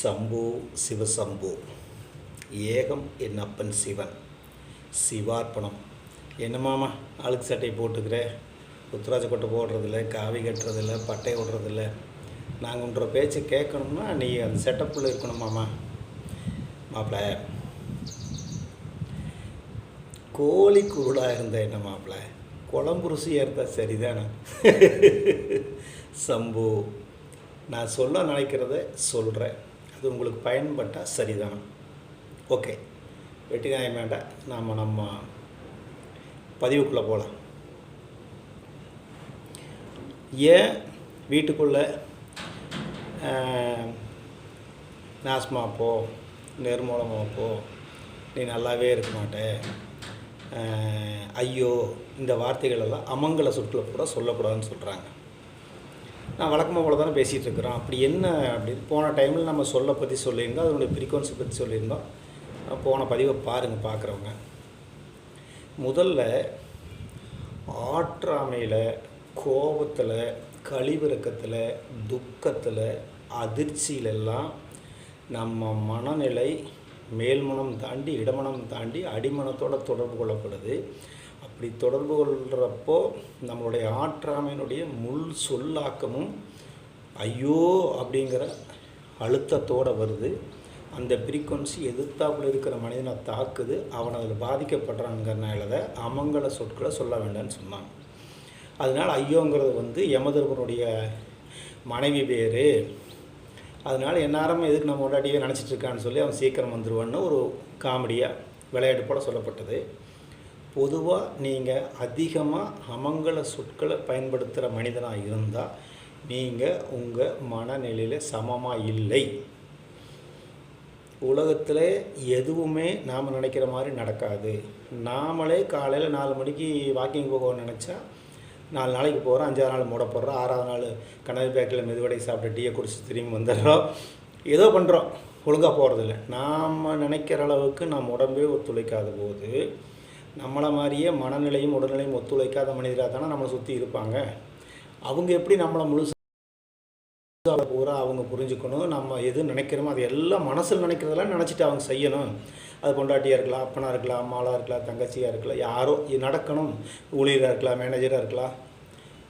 சம்பு சிவசம்பு. ஏகம் என் அப்பன் சிவன். சிவார்ப்பணம். என்ன மாமா அழுக்கு சட்டையை போட்டுக்கிற? உத்தராஜ கொட்டை போடுறதில்ல காவி கட்டுறதில்ல பட்டை விடுறதில்ல. நாங்கள் உன்ற பேச்சை கேட்கணும்னா நீ அந்த செட்டப்பில் இருக்கணும் மாமா. மாப்பிள்ள கோழி குருடாக இருந்த என்ன மாப்பிள்ள குழம்பு ருசியாக இருந்தால் சரிதானே? சம்பு. நான் சொல்ல நினைக்கிறத சொல்கிறேன் அது உங்களுக்கு பயன்பட்டால் சரிதான். ஓகே. வெட்டி நியாயம் வேண்டாம் நாம் நம்ம பதிவுக்குள்ளே போகலாம் ஏன் வீட்டுக்குள்ளே நாசமா போ நிர்மூலமாக போ நீ நல்லாவே இருக்க மாட்டே ஐயோ இந்த வார்த்தைகளெல்லாம் அமங்கல சொற்களை கூட சொல்லக்கூடாதுன்னு சொல்கிறாங்க நான் வழக்கமாக போல தானே பேசிகிட்டு இருக்கிறோம். அப்படி என்ன அப்படின்னு போன டைமில் நம்ம சொல்ல பற்றி சொல்லியிருந்தோம். அதனுடைய ஃப்ரீக்வன்சி பற்றி சொல்லியிருந்தோம். போன பதிவை பாருங்கள் பார்க்குறவங்க முதல்ல ஆற்றாமையில் கோபத்தில் கழிவிறக்கத்தில் துக்கத்தில் அதிர்ச்சியிலெல்லாம் நம்ம மனநிலை மேல்மனம் தாண்டி இடமனம் தாண்டி அடிமனத்தோட தொடர்பு கொள்ளப்படுது. அப்படி தொடர்பு கொள்கிறப்போ நம்மளுடைய ஆற்றாமையினுடைய முள் சொல்லாக்கமும் ஐயோ அப்படிங்கிற அழுத்தத்தோடு வருது. அந்த ஃப்ரீக்வன்சி எதிர்த்தாப்புல இருக்கிற மனிதனை தாக்குது. அவன் அதில் பாதிக்கப்படுறாங்கிறனால அமங்கல சொற்களை சொல்ல வேண்டாம்னு சொன்னாங்க. அதனால் ஐயோங்கிறது வந்து யமதர்மனுடைய மனைவி பேர். அதனால் எந்நேரமும் எதுக்கு நம்ம முன்னாடியே நினச்சிட்டு இருக்கான்னு சொல்லி அவன் சீக்கிரம் வந்துடுவான்னு ஒரு காமெடியாக விளையாட்டு போல் சொல்லப்பட்டது. பொதுவாக நீங்கள் அதிகமாக அமங்கல சொற்களை பயன்படுத்துகிற மனிதனாக இருந்தால் நீங்கள் உங்கள் மனநிலையில் சமமாக இல்லை. உலகத்தில் எதுவுமே நாம் நினைக்கிற மாதிரி நடக்காது. நாமளே காலையில் நாலு மணிக்கு வாக்கிங் போகணும்னு நினச்சா நாலு நாளைக்கு போகிறோம் அஞ்சாறு நாள் மூட போடுறோம் ஆறாவது நாள் கனவு பேக்கில் மெதுவடை சாப்பிட்டு டீயை குடிச்சு திரும்பி வந்துடுறோம். ஏதோ பண்ணுறோம் ஒழுங்காக போகிறதில்ல நாம் நினைக்கிற அளவுக்கு நம்ம உடம்பே ஒத்துழைக்காத போது நம்மளை மாதிரியே மனநிலையும் உடல்நிலையும் ஒத்துழைக்காத மனிதராக தானே நம்மளை சுற்றி இருப்பாங்க. அவங்க எப்படி நம்மளை முழுசாக பூரா அவங்க புரிஞ்சுக்கணும். நம்ம எது நினைக்கிறோமோ அது எல்லாம் மனசில் நினைக்கிறதெல்லாம் நினச்சிட்டு அவங்க செய்யணும். அது பொண்டாட்டியாக இருக்கலாம் அப்பனாக இருக்கலாம் அம்மாளாக இருக்கலாம் தங்கச்சியாக இருக்கலாம் யாரோ நடக்கணும். ஊழியராக இருக்கலாம் மேனேஜராக இருக்கலாம்.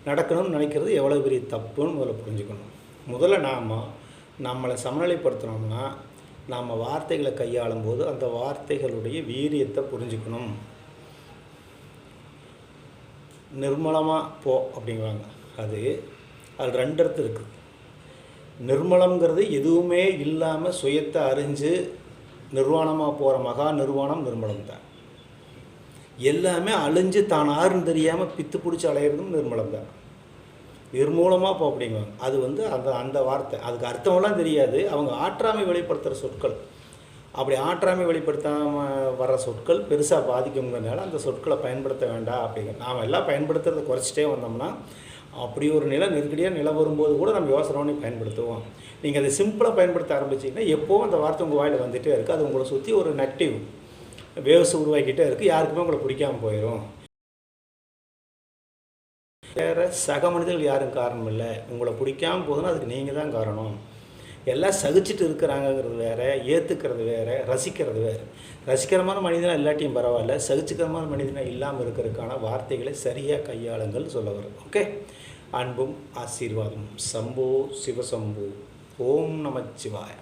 நடக்கணும்னு நினைக்கிறது எவ்வளோ பெரிய தப்புன்னு முதல்ல புரிஞ்சுக்கணும். முதல்ல நாம் நம்மளை சமநிலைப்படுத்தினோம்னா நாம் வார்த்தைகளை கையாளும் போது அந்த வார்த்தைகளுடைய வீரியத்தை புரிஞ்சுக்கணும். நிர்மலமாக போ அப்படிங்கிறாங்க அது அது ரெண்டு இருக்குது நிர்மலம்ங்கிறது எதுவுமே இல்லாமல் சுயத்தை அறிஞ்சு நிர்வாணமாக போகிற மகா நிர்வாணம் நிர்மலம் தான். எல்லாமே அழிஞ்சு தான் ஆறுன்னு தெரியாமல் பித்து பிடிச்சி அலையிறதும் நிர்மலம் தான். நிர்மூலமாக போ அப்படிங்குவாங்க. அது வந்து அந்த அந்த வார்த்தை. அதுக்கு அர்த்தமெல்லாம் தெரியாது. அவங்க ஆற்றாமை வெளிப்படுத்துகிற சொற்கள். அப்படி ஆற்றாமை வெளிப்படுத்தாமல் வர சொற்கள் பெருசாக பாதிக்குங்கிறதுனால அந்த சொற்களை பயன்படுத்த வேண்டாம் அப்படிங்கிற நாம் எல்லாம் பயன்படுத்துறதை குறைச்சிட்டே வந்தோம்னா அப்படி ஒரு நிலை நெருக்கடியாக நிலை வரும்போது கூட நம்ம யோசனை பண்ணி பயன்படுத்துவோம். நீங்கள் அதை சிம்பிளாக பயன்படுத்த ஆரம்பிச்சிங்கன்னா எப்போவும் அந்த வார்த்தை உங்கள் வாயில் வந்துகிட்டே இருக்குது அது உங்களை சுற்றி ஒரு நெக்டிவ் வேவ்ஸ் உருவாக்கிட்டே இருக்குது யாருக்குமே உங்களை பிடிக்காமல் போயிடும் வேறு சக மனிதர்கள் யாரும் காரணம் இல்லை. உங்களை பிடிக்காம போதுன்னா அதுக்கு நீங்கள் தான் காரணம். எல்லாம் சகிச்சுட்டு இருக்கிறாங்கங்கிறது வேற ஏற்றுக்கிறது வேற ரசிக்கிறது வேறு. ரசிக்கிறமான மனிதனாக இல்லாட்டியும் பரவாயில்ல சகிச்சுக்கிறமான மனிதனாக இல்லாமல் இருக்கிறதுக்கான வார்த்தைகளை சரியாக கையாளுங்கள் சொல்ல வரும் ஓகே? அன்பும் ஆசீர்வாதம் சம்போ சிவசம்போ. ஓம் நமச்சிவாய